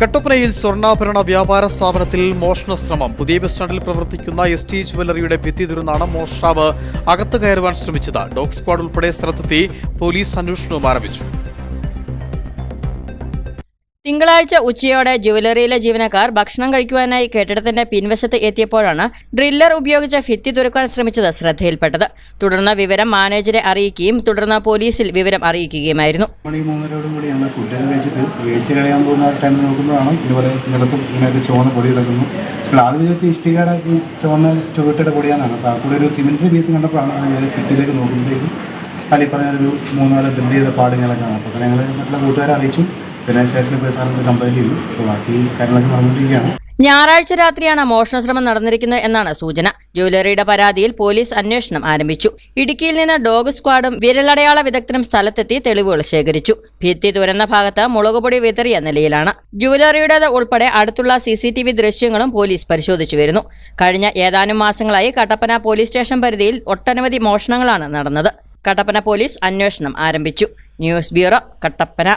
കട്ടപ്പനയിൽ സ്വർണാഭരണ വ്യാപാര സ്ഥാപനത്തിൽ മോഷണ ശ്രമം. പുതിയ ബസ് സ്റ്റാൻഡിൽ പ്രവർത്തിക്കുന്ന എസ് ടി ജുവല്ലറിയുടെ ഭിത്തി തുറന്നാണ് മോഷ്ടാവ് അകത്ത് കയറുവാൻ ശ്രമിച്ചത്. ഡോഗ് സ്ക്വാഡ് ഉൾപ്പെടെ സ്ഥലത്തെത്തി പോലീസ് അന്വേഷണവും ആരംഭിച്ചു. തിങ്കളാഴ്ച ഉച്ചയോടെ ജുവലറിയിലെ ജീവനക്കാർ ഭക്ഷണം കഴിക്കുവാനായി കെട്ടിടത്തിന്റെ പിൻവശത്ത് എത്തിയപ്പോഴാണ് ഡ്രില്ലർ ഉപയോഗിച്ച ഭിത്തി തുറക്കാൻ ശ്രമിച്ചത് ശ്രദ്ധയിൽപ്പെട്ടത്. തുടർന്ന് വിവരം മാനേജരെ അറിയിക്കുകയും തുടർന്ന് പോലീസിൽ വിവരം അറിയിക്കുകയുമായിരുന്നു. ഇഷ്ടികയുടെ ഈ അപ്പോൾ ഒരു പീസ് നോക്കുമ്പോഴേക്കും മൂന്നാൽ ഡ്രില്ല് ചെയ്ത പാടുകളൊക്കെ അപ്പോൾ ഞങ്ങൾ മറ്റുള്ള കൂട്ടുകാരെ അറിയിച്ചു. ചെയ്തു ഞായറാഴ്ച രാത്രിയാണ് മോഷണശ്രമം നടന്നിരിക്കുന്നത് എന്നാണ് സൂചന. ജ്വല്ലറിയുടെ പരാതിയിൽ പോലീസ് അന്വേഷണം ആരംഭിച്ചു. ഇടുക്കിയിൽ നിന്ന് ഡോഗ് സ്ക്വാഡും വിരലടയാള വിദഗ്ധരും സ്ഥലത്തെത്തി തെളിവുകൾ ശേഖരിച്ചു. ഭിത്തി തുരന്ന ഭാഗത്ത് മുളകുപൊടി വിതറിയ നിലയിലാണ്. ജ്വല്ലറിയുടേത് ഉൾപ്പെടെ അടുത്തുള്ള സി സി ടി വി ദൃശ്യങ്ങളും പോലീസ് പരിശോധിച്ചു വരുന്നു. കഴിഞ്ഞ ഏതാനും മാസങ്ങളായി കട്ടപ്പന പോലീസ് സ്റ്റേഷൻ പരിധിയിൽ ഒട്ടനവധി മോഷണങ്ങളാണ് നടന്നത്. കട്ടപ്പന പോലീസ് അന്വേഷണം ആരംഭിച്ചു. News bureau Kattappana.